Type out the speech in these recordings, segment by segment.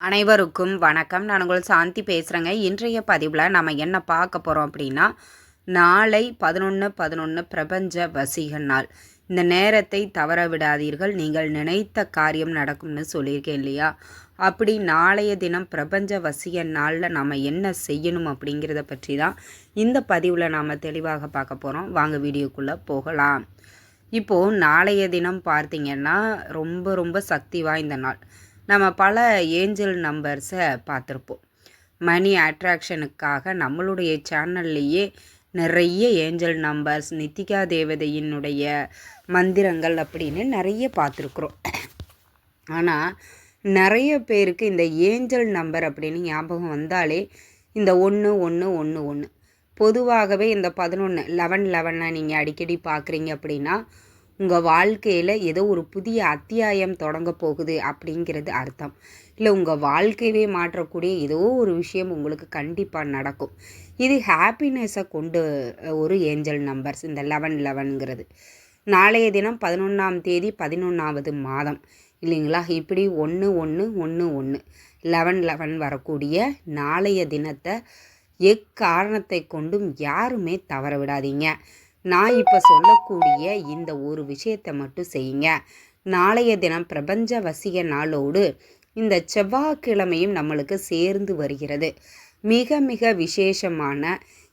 அனைவருக்கும் வணக்கம். நான் உங்கள் சாந்தி பேசுகிறேங்க இன்றைய பதிவில் நம்ம என்ன பார்க்க போகிறோம் அப்படின்னா நாளை பதினொன்று பதினொன்று பிரபஞ்ச வசீக நாள். இந்த நேரத்தை தவற விடாதீர்கள். நீங்கள் நினைத்த காரியம் நடக்கும்னு சொல்லியிருக்கேன் இல்லையா? அப்படி நாளைய தினம் பிரபஞ்ச வசிய நாளில் நம்ம என்ன செய்யணும் அப்படிங்கிறத பற்றி தான் இந்த பதிவில் நாம் தெளிவாக பார்க்க போகிறோம் வாங்க வீடியோக்குள்ளே போகலாம். இப்போது நாளைய தினம் பார்த்திங்கன்னா ரொம்ப ரொம்ப சக்தி வாய்ந்த நாள். நம்ம பல ஏஞ்சல் நம்பர்ஸை பார்த்துருப்போம். மணி அட்ராக்ஷனுக்காக நம்மளுடைய சேனல்லையே நிறைய ஏஞ்சல் நம்பர்ஸ் நித்திகா தேவதையினுடைய மந்திரங்கள் அப்படின்னு நிறைய பார்த்துருக்குறோம். ஆனால் நிறைய பேருக்கு இந்த ஏஞ்சல் நம்பர் அப்படின்னு ஞாபகம் வந்தாலே இந்த ஒன்று ஒன்று ஒன்று ஒன்று பொதுவாகவே இந்த பதினொன்று லெவன் லெவனை நீங்கள் அடிக்கடி பார்க்குறீங்க அப்படின்னா உங்கள் வாழ்க்கையில் ஏதோ ஒரு புதிய அத்தியாயம் தொடங்க போகுது அப்படிங்கிறது அர்த்தம். இல்லை உங்கள் வாழ்க்கையவே மாற்றக்கூடிய ஏதோ ஒரு விஷயம் உங்களுக்கு கண்டிப்பாக நடக்கும். இது ஹாப்பினஸை கொண்டு ஒரு ஏஞ்சல் நம்பர்ஸ் இந்த லெவன் லெவனுங்கிறது நாளைய தினம் பதினொன்றாம் தேதி பதினொன்றாவது மாதம். இல்லைங்களா? இப்படி ஒன்று ஒன்று ஒன்று ஒன்று லெவன் லெவன் வரக்கூடிய நாளைய தினத்தை எக்காரணத்தை கொண்டும் யாருமே தவற விடாதீங்க. நான் இப்போ சொல்லக்கூடிய இந்த ஒரு விஷயத்தை மட்டும் செய்யுங்க. நாளைய தினம் பிரபஞ்ச வசிய நாளோடு இந்த செவ்வாய்க்கிழமையும் நம்மளுக்கு சேர்ந்து வருகிறது. மிக மிக விசேஷமான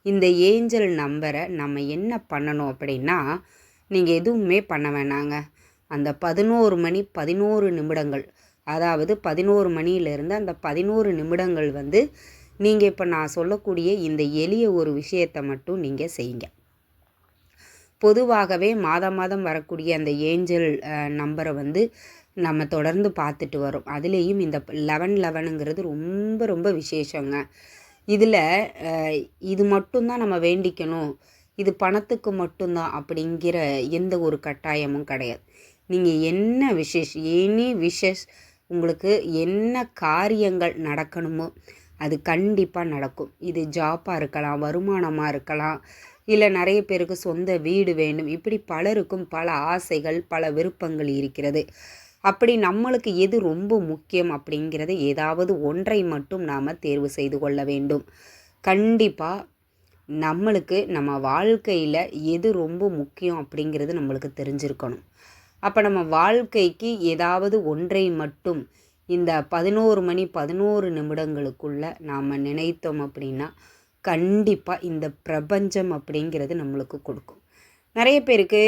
இந்த ஏஞ்சல் நம்பரை நம்ம என்ன பண்ணணும் அப்படின்னா நீங்கள் எதுவுமே பண்ண வேணாங்க. அந்த பதினோரு மணி பதினோரு நிமிடங்கள் அதாவது பதினோரு மணியிலிருந்து அந்த பதினோரு நிமிடங்கள் வந்து நீங்கள் இப்போ நான் சொல்லக்கூடிய இந்த எளிய ஒரு விஷயத்தை மட்டும் நீங்கள் செய்யுங்க. பொதுவாகவே மாதம் மாதம் வரக்கூடிய அந்த ஏஞ்சல் நம்பரை வந்து நம்ம தொடர்ந்து பார்த்துட்டு வரோம். அதுலேயும் இந்த லெவன் லெவனுங்கிறது ரொம்ப ரொம்ப விசேஷங்க. இதில் இது மட்டும்தான் நம்ம வேண்டிக்கணும். இது பணத்துக்கு மட்டும்தான் அப்படிங்கிற எந்த ஒரு கட்டாயமும் கிடையாது. நீங்கள் என்ன விசேஷ் எனி விஷஸ் உங்களுக்கு என்ன காரியங்கள் நடக்கணுமோ அது கண்டிப்பாக நடக்கும். இது ஜாப்பாக இருக்கலாம் வருமானமாக இருக்கலாம் இல்லை நிறைய பேருக்கு சொந்த வீடு வேண்டும். இப்படி பலருக்கும் பல ஆசைகள் பல விருப்பங்கள் இருக்கிறது. அப்படி நம்மளுக்கு எது ரொம்ப முக்கியம் அப்படிங்கிறத ஏதாவது ஒன்றை மட்டும் நாம் தேர்வு செய்து கொள்ள வேண்டும். கண்டிப்பாக நம்மளுக்கு நம்ம வாழ்க்கையில் எது ரொம்ப முக்கியம் அப்படிங்கிறது நம்மளுக்கு தெரிஞ்சிருக்கணும். அப்போ நம்ம வாழ்க்கைக்கு ஏதாவது ஒன்றை மட்டும் இந்த பதினோரு மணி பதினோரு நிமிடங்களுக்குள்ளே நாம் நினைத்தோம் அப்படின்னா கண்டிப்பாக இந்த பிரபஞ்சம் அப்படிங்கிறது நம்மளுக்கு கொடுக்கும். நிறைய பேருக்கு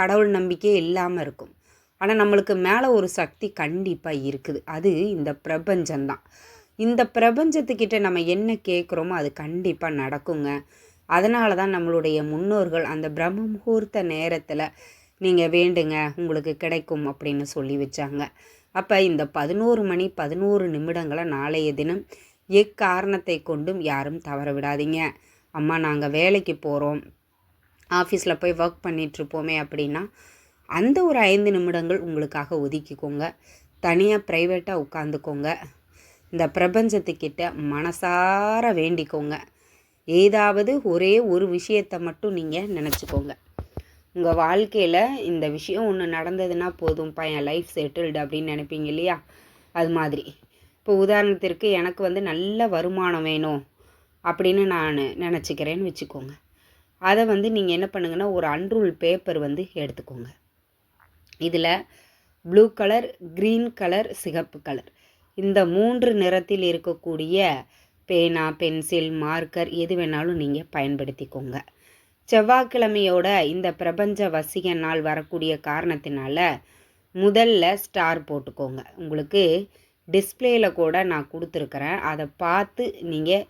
கடவுள் நம்பிக்கை இல்லாமல் இருக்கும். ஆனால் நம்மளுக்கு மேலே ஒரு சக்தி கண்டிப்பாக இருக்குது. அது இந்த பிரபஞ்சம்தான். இந்த பிரபஞ்சத்துக்கிட்ட நம்ம என்ன கேட்குறோமோ அது கண்டிப்பாக நடக்குங்க. அதனால தான் நம்மளுடைய முன்னோர்கள் அந்த பிரம்ம முகூர்த்த நேரத்தில் நீங்கள் வேண்டுங்க உங்களுக்கு கிடைக்கும் அப்படின்னு சொல்லி வச்சாங்க. அப்போ இந்த பதினோரு மணி பதினோரு நிமிடங்களை நாளைய தினம் எக்காரணத்தை கொண்டும் யாரும் தவற விடாதீங்க அம்மா நாங்கள் வேலைக்கு போகிறோம் ஆஃபீஸில் போய் ஒர்க் பண்ணிகிட்ருப்போமே அப்படின்னா அந்த ஒரு ஐந்து நிமிடங்கள் உங்களுக்காக ஒதுக்கிக்கோங்க. தனியாக ப்ரைவேட்டாக உட்காந்துக்கோங்க. இந்த பிரபஞ்சத்துக்கிட்ட மனசார வேண்டிக்கோங்க. ஏதாவது ஒரே ஒரு விஷயத்தை மட்டும் நீங்கள் நினச்சிக்கோங்க. உங்கள் வாழ்க்கையில் இந்த விஷயம் ஒன்று நடந்ததுன்னா போதும். பையன் லைஃப் செட்டில்டு அப்படின்னு நினைப்பீங்க இல்லையா? அது மாதிரி. இப்போ உதாரணத்திற்கு எனக்கு வந்து நல்ல வருமானம் வேணும் அப்படின்னு நான் நினச்சிக்கிறேன்னு வச்சுக்கோங்க. அதை வந்து நீங்கள் என்ன பண்ணுங்கன்னா ஒரு அன்ரூல் பேப்பர் வந்து எடுத்துக்கோங்க. இதில் ப்ளூ கலர் க்ரீன் கலர் சிகப்பு கலர் இந்த மூன்று நிறத்தில் இருக்கக்கூடிய பேனா பென்சில் மார்க்கர் எது வேணாலும் நீங்கள் பயன்படுத்திக்கோங்க. செவ்வாய்க்கிழமையோட இந்த பிரபஞ்ச வசிக நாள் வரக்கூடிய காரணத்தினால முதல்ல ஸ்டார் போட்டுக்கோங்க. உங்களுக்கு டிஸ்பிளேயில் கூட நான் கொடுத்துருக்குறேன். அதை பார்த்து நீங்கள்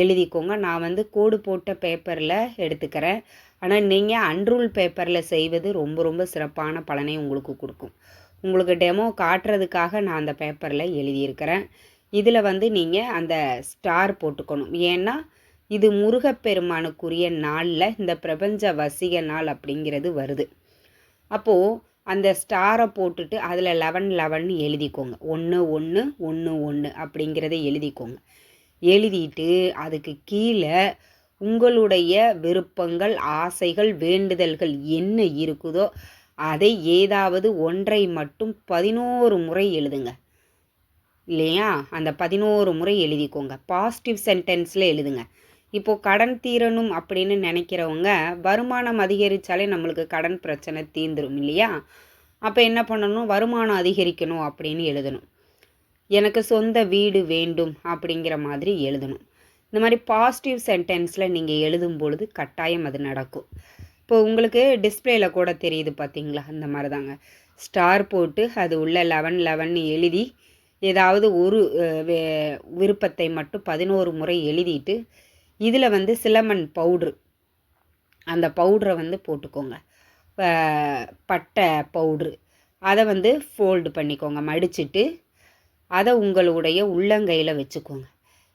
எழுதிக்கோங்க. நான் வந்து கோடு போட்ட பேப்பரில் எடுத்துக்கிறேன். ஆனால் நீங்கள் அன்ரூல் பேப்பரில் செய்வது ரொம்ப ரொம்ப சிறப்பான பலனை உங்களுக்கு கொடுக்கும். உங்களுக்கு டெமோ காட்டுறதுக்காக நான் அந்த பேப்பரில் எழுதியிருக்கிறேன். இதில் வந்து நீங்கள் அந்த ஸ்டார் போட்டுக்கணும். ஏன்னா இது முருகப்பெருமானுக்குரிய நாளில் இந்த பிரபஞ்ச வசிக நாள் அப்படிங்கிறது வருது. அப்போது அந்த ஸ்டாரை போட்டுட்டு அதில் லெவன் லெவன் எழுதிக்கோங்க. ஒன்று ஒன்று ஒன்று ஒன்று அப்படிங்கிறத எழுதிக்கோங்க. எழுதிட்டு அதுக்கு கீழே உங்களுடைய விருப்பங்கள் ஆசைகள் வேண்டுதல்கள் என்ன இருக்குதோ அதை ஏதாவது ஒன்றை மட்டும் பதினோரு முறை எழுதுங்க. இல்லையா? அந்த பதினோரு முறை எழுதிக்கோங்க. பாசிட்டிவ் சென்டென்ஸில் எழுதுங்க. இப்போது கடன் தீரணும் அப்படின்னு நினைக்கிறவங்க வருமானம் அதிகரித்தாலே நம்மளுக்கு கடன் பிரச்சனை தீந்துடும் இல்லையா? அப்போ என்ன பண்ணணும்? வருமானம் அதிகரிக்கணும் அப்படின்னு எழுதணும். எனக்கு சொந்த வீடு வேண்டும் அப்படிங்கிற மாதிரி எழுதணும். இந்த மாதிரி பாசிட்டிவ் சென்டென்ஸில் நீங்கள் எழுதும் பொழுது கட்டாயம் அது நடக்கும். இப்போ உங்களுக்கு டிஸ்பிளேல கூட தெரியுது பார்த்தீங்களா அந்த மாதிரி தாங்க ஸ்டார் போட்டு அது உள்ள லெவன் லெவன் எழுதி ஏதாவது ஒரு விருப்பத்தை மட்டும் பதினோரு முறை எழுதிட்டு இதில் வந்து சிலமன் பவுட்ரு. அந்த பவுட்ரை வந்து போட்டுக்கோங்க. பட்டை பவுட்ரு. அதை வந்து ஃபோல்டு பண்ணிக்கோங்க. மடிச்சுட்டு அதை உங்களுடைய உள்ளங்கையில் வச்சுக்கோங்க.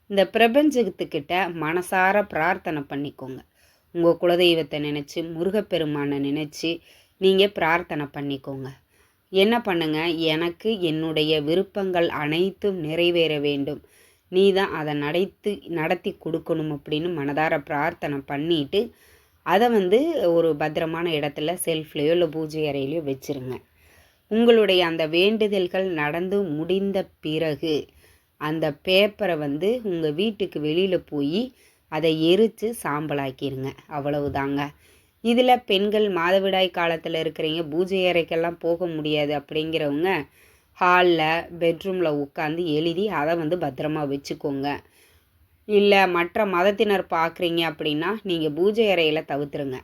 இந்த பிரபஞ்சத்துக்கிட்ட மனசார பிரார்த்தனை பண்ணிக்கோங்க. உங்கள் குலதெய்வத்தை நினச்சி முருகப்பெருமானை நினச்சி நீங்கள் பிரார்த்தனை பண்ணிக்கோங்க. என்ன பண்ணுங்க? எனக்கு என்னுடைய விருப்பங்கள் அனைத்தும் நிறைவேற வேண்டும். நீ தான் அதை நடத்தி நடத்தி கொடுக்கணும் அப்படின்னு மனதார பிரார்த்தனை பண்ணிட்டு அதை வந்து ஒரு பத்திரமான இடத்துல செல்ஃப்லேயோ இல்லை பூஜை அறையிலையோ வச்சுருங்க. உங்களுடைய அந்த வேண்டுதல்கள் நடந்து முடிந்த பிறகு அந்த பேப்பரை வந்து உங்கள் வீட்டுக்கு வெளியில் போய் அதை எரித்து சாம்பலாக்கிடுங்க அவ்வளவுதாங்க. இதில் பெண்கள் மாதவிடாய் காலத்தில் இருக்கிறீங்க பூஜை அறைக்கெல்லாம் போக முடியாது அப்படிங்கிறவங்க ஹாலில் பெட்ரூமில் உட்காந்து எழுதி அதை வந்து பத்திரமா வச்சுக்கோங்க. இல்லை மற்ற மதத்தினர் பார்க்குறீங்க அப்படின்னா நீங்கள் பூஜை அறையில் தவிர்த்துருங்க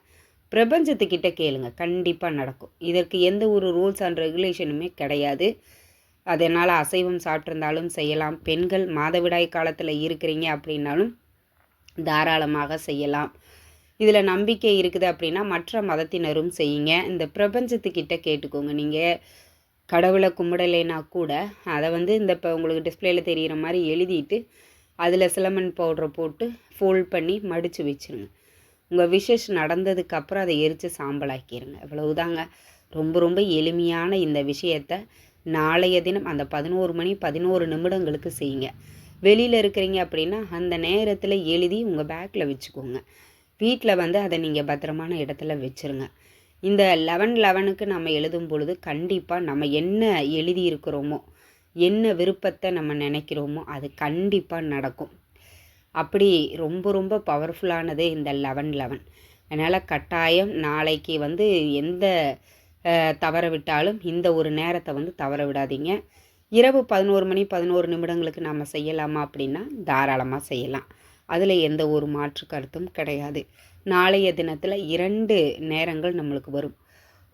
பிரபஞ்சத்துக்கிட்ட கேளுங்க. கண்டிப்பாக நடக்கும். இதற்கு எந்த ஒரு ரூல்ஸ் அண்ட் ரெகுலேஷனுமே கிடையாது. அதனால் அசைவம் சாப்பிட்ருந்தாலும் செய்யலாம். பெண்கள் மாதவிடாய் காலத்தில் இருக்கிறீங்க அப்படின்னாலும் தாராளமாக செய்யலாம். இதில் நம்பிக்கை இருக்குது அப்படின்னா மற்ற மதத்தினரும் செய்யுங்க. இந்த பிரபஞ்சத்துக்கிட்ட கேட்டுக்கோங்க. நீங்கள் கடவுளை கும்பிடலைனா கூட அதை வந்து இந்த இப்போ உங்களுக்கு டிஸ்பிளேயில் தெரிகிற மாதிரி எழுதிட்டு அதில் சிலமன் பவுடரை போட்டு ஃபோல்ட் பண்ணி மடித்து வச்சுருங்க. உங்கள் விஷஸ் நடந்ததுக்கப்புறம் அதை எரித்து சாம்பலாக்கிடுங்க இவ்வளவுதாங்க. ரொம்ப ரொம்ப எளிமையான இந்த விஷயத்தை நாளைய தினம் அந்த பதினோரு மணி பதினோரு நிமிடங்களுக்கு செய்யுங்க. வெளியில் இருக்கிறீங்க அப்படின்னா அந்த நேரத்தில் எழுதி உங்கள் பேக்கில் வச்சுக்கோங்க. வீட்டில் வந்து அதை நீங்கள் பத்திரமான இடத்துல வச்சுருங்க. இந்த லெவன் லெவனுக்கு நம்ம எழுதும் பொழுது கண்டிப்பாக நம்ம என்ன எழுதியிருக்கிறோமோ என்ன விருப்பத்தை நம்ம நினைக்கிறோமோ அது கண்டிப்பாக நடக்கும். அப்படி ரொம்ப ரொம்ப பவர்ஃபுல்லானது இந்த லெவன் லெவன் அதனால் கட்டாயம் நாளைக்கு வந்து எந்த தவற விட்டாலும் இந்த ஒரு நேரத்தை வந்து தவற விடாதீங்க. இரவு பதினோரு மணி பதினோரு நிமிடங்களுக்கு நாம் செய்யலாமா அப்படின்னா தாராளமாக செய்யலாம். அதில் எந்த ஒரு மாற்று கருத்தும் கிடையாது. நாளைய தினத்தில் இரண்டு நேரங்கள் நம்மளுக்கு வரும்.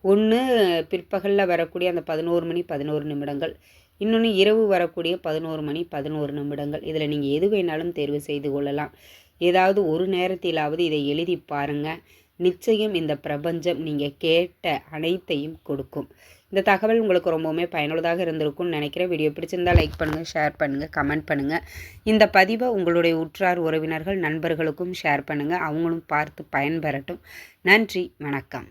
ஒன்று பிற்பகலில் வரக்கூடிய அந்த பதினோரு மணி பதினோரு நிமிடங்கள். இன்னொன்று இரவு வரக்கூடிய பதினோரு மணி பதினோரு நிமிடங்கள். இதில் நீங்கள் எது வேணாலும் தேர்வு செய்து கொள்ளலாம். ஏதாவது ஒரு நேரத்திலாவது இதை எழுதி பாருங்கள் நிச்சயம் இந்த பிரபஞ்சம் நீங்கள் கேட்ட அனைத்தையும் கொடுக்கும். இந்த தகவல் உங்களுக்கு ரொம்பவுமே பயனுள்ளதாக இருந்திருக்கும்னு நினைக்கிறேன். வீடியோ பிடிச்சிருந்தால் லைக் பண்ணுங்கள் ஷேர் பண்ணுங்கள் கமெண்ட் பண்ணுங்கள் இந்த பதிவை உங்களுடைய உற்றார் உறவினர்கள் நண்பர்களுக்கும் ஷேர் பண்ணுங்கள் அவங்களும் பார்த்து பயன்பெறட்டும். நன்றி வணக்கம்.